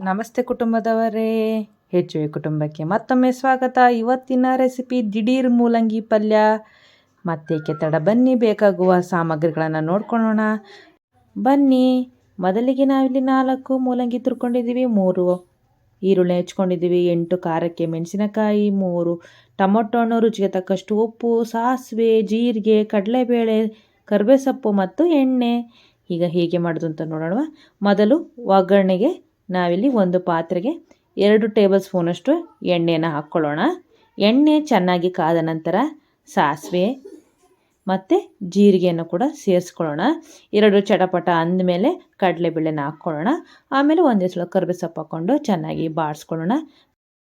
ನಮಸ್ತೆ ಕುಟುಂಬದವರೇ. ಹೆಚ್ಚುವೆ ಕುಟುಂಬಕ್ಕೆ ಮತ್ತೊಮ್ಮೆ ಸ್ವಾಗತ. ಇವತ್ತಿನ ರೆಸಿಪಿ ದಿಢೀರ್ ಮೂಲಂಗಿ ಪಲ್ಯ. ಮತ್ತೆ ತಡ ಬನ್ನಿ, ಬೇಕಾಗುವ ಸಾಮಗ್ರಿಗಳನ್ನು ನೋಡ್ಕೊಳ್ಳೋಣ. ಬನ್ನಿ, ಮೊದಲಿಗೆ ನಾವಿಲ್ಲಿ ನಾಲ್ಕು ಮೂಲಂಗಿ ತುರ್ಕೊಂಡಿದ್ದೀವಿ, ಮೂರು ಈರುಳ್ಳಿ ಹೆಚ್ಕೊಂಡಿದ್ದೀವಿ, ಎಂಟು ಖಾರಕ್ಕೆ ಮೆಣಸಿನಕಾಯಿ, ಮೂರು ಟೊಮೊಟೊ ಹಣ್ಣು, ರುಚಿಗೆ ತಕ್ಕಷ್ಟು ಉಪ್ಪು, ಸಾಸಿವೆ, ಜೀರಿಗೆ, ಕಡಲೆಬೇಳೆ, ಕರಿಬೇಸೊಪ್ಪು ಮತ್ತು ಎಣ್ಣೆ. ಈಗ ಹೇಗೆ ಮಾಡೋದು ಅಂತ ನೋಡೋಣ ಮೊದಲು ಒಗ್ಗರಣೆಗೆ ನಾವಿಲ್ಲಿ ಒಂದು ಪಾತ್ರೆಗೆ ಎರಡು ಟೇಬಲ್ ಸ್ಪೂನಷ್ಟು ಎಣ್ಣೆಯನ್ನು ಹಾಕ್ಕೊಳ್ಳೋಣ. ಎಣ್ಣೆ ಚೆನ್ನಾಗಿ ಕಾದ ನಂತರ ಸಾಸಿವೆ ಮತ್ತು ಜೀರಿಗೆಯನ್ನು ಕೂಡ ಸೇರಿಸ್ಕೊಳ್ಳೋಣ. ಎರಡು ಚಟಪಟ ಅಂದಮೇಲೆ ಕಡಲೆಬೇಳೆನ ಹಾಕ್ಕೊಳ್ಳೋಣ. ಆಮೇಲೆ ಒಂದೇ ಸಲ ಕರ್ಬೆ ಸೊಪ್ಪು ಹಾಕ್ಕೊಂಡು ಚೆನ್ನಾಗಿ ಬಾಡಿಸ್ಕೊಳ್ಳೋಣ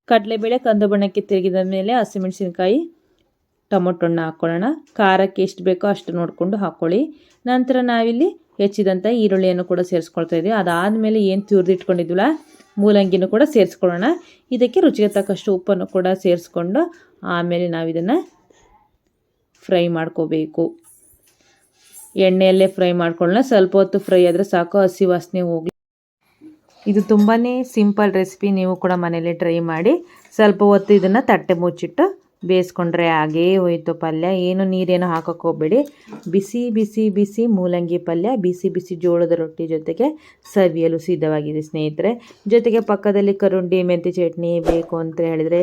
ಕಡಲೆಬೇಳೆ ಕಂದು ಬಣ್ಣಕ್ಕೆ ತಿರುಗಿದ ಮೇಲೆ ಹಸಿಮೆಣಸಿನ್ಕಾಯಿ ಟೊಮೊಟೊ ಹಣ್ಣು ಹಾಕ್ಕೊಳ್ಳೋಣ. ಖಾರಕ್ಕೆ ಎಷ್ಟು ಬೇಕೋ ಅಷ್ಟು ನೋಡಿಕೊಂಡು ಹಾಕ್ಕೊಳ್ಳಿ. ನಂತರ ನಾವಿಲ್ಲಿ ಹೆಚ್ಚಿದಂಥ ಈರುಳ್ಳಿಯನ್ನು ಕೂಡ ಸೇರಿಸ್ಕೊಳ್ತಾ ಇದ್ದೀವಿ ಅದಾದಮೇಲೆ ಏನು ತುರಿದಿಟ್ಕೊಂಡಿದ್ವಲ್ಲ, ಮೂಲಂಗಿನೂ ಕೂಡ ಸೇರಿಸ್ಕೊಳ್ಳೋಣ. ಇದಕ್ಕೆ ರುಚಿಗೆ ತಕ್ಕಷ್ಟು ಉಪ್ಪನ್ನು ಕೂಡ ಸೇರಿಸ್ಕೊಂಡು ಆಮೇಲೆ ನಾವು ಇದನ್ನು ಫ್ರೈ ಮಾಡ್ಕೋಬೇಕು. ಎಣ್ಣೆಯಲ್ಲೇ ಫ್ರೈ ಮಾಡ್ಕೊಳ್ಳೋಣ. ಸ್ವಲ್ಪ ಹೊತ್ತು ಫ್ರೈ ಆದರೆ ಸಾಕು, ಹಸಿ ವಾಸನೆ ಹೋಗಲಿ. ಇದು ತುಂಬಾ ಸಿಂಪಲ್ ರೆಸಿಪಿ ನೀವು ಕೂಡ ಮನೇಲಿ ಟ್ರೈ ಮಾಡಿ. ಸ್ವಲ್ಪ ಹೊತ್ತು ಇದನ್ನು ತಟ್ಟೆ ಮುಚ್ಚಿಟ್ಟು ಬೇಯಿಸ್ಕೊಂಡ್ರೆ ಹಾಗೇ ಹೋಯಿತು ಪಲ್ಯ. ಏನು ನೀರೇನು ಹಾಕೋಕೆ ಹೋಗ್ಬೇಡಿ. ಬಿಸಿ ಬಿಸಿ ಬಿಸಿ ಮೂಲಂಗಿ ಪಲ್ಯ. ಬಿಸಿ ಬಿಸಿ ಜೋಳದ ರೊಟ್ಟಿ ಜೊತೆಗೆ ಸವಿಯಲು ಸಿದ್ಧವಾಗಿದೆ ಸ್ನೇಹಿತರೆ. ಜೊತೆಗೆ ಪಕ್ಕದಲ್ಲಿ ಕರುಂಡಿ ಮೆಂತ್ಯ ಚಟ್ನಿ ಬೇಕು ಅಂತ ಹೇಳಿದರೆ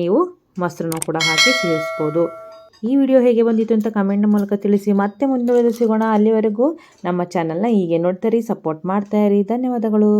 ನೀವು ಮೊಸರನ್ನು ಕೂಡ ಹಾಕಿ ಸೇವಿಸ್ಬೋದು. ಈ ವಿಡಿಯೋ ಹೇಗೆ ಬಂದಿತ್ತು ಅಂತ ಕಮೆಂಟ್ ಮೂಲಕ ತಿಳಿಸಿ. ಮತ್ತೆ ಮುಂದುವರೆದು ಸಿಗೋಣ. ಅಲ್ಲಿವರೆಗೂ ನಮ್ಮ ಚಾನಲ್ನ ಹೀಗೆ ನೋಡ್ತಾರೆ ಸಪೋರ್ಟ್ ಮಾಡ್ತಾಯಿರಿ ಧನ್ಯವಾದಗಳು.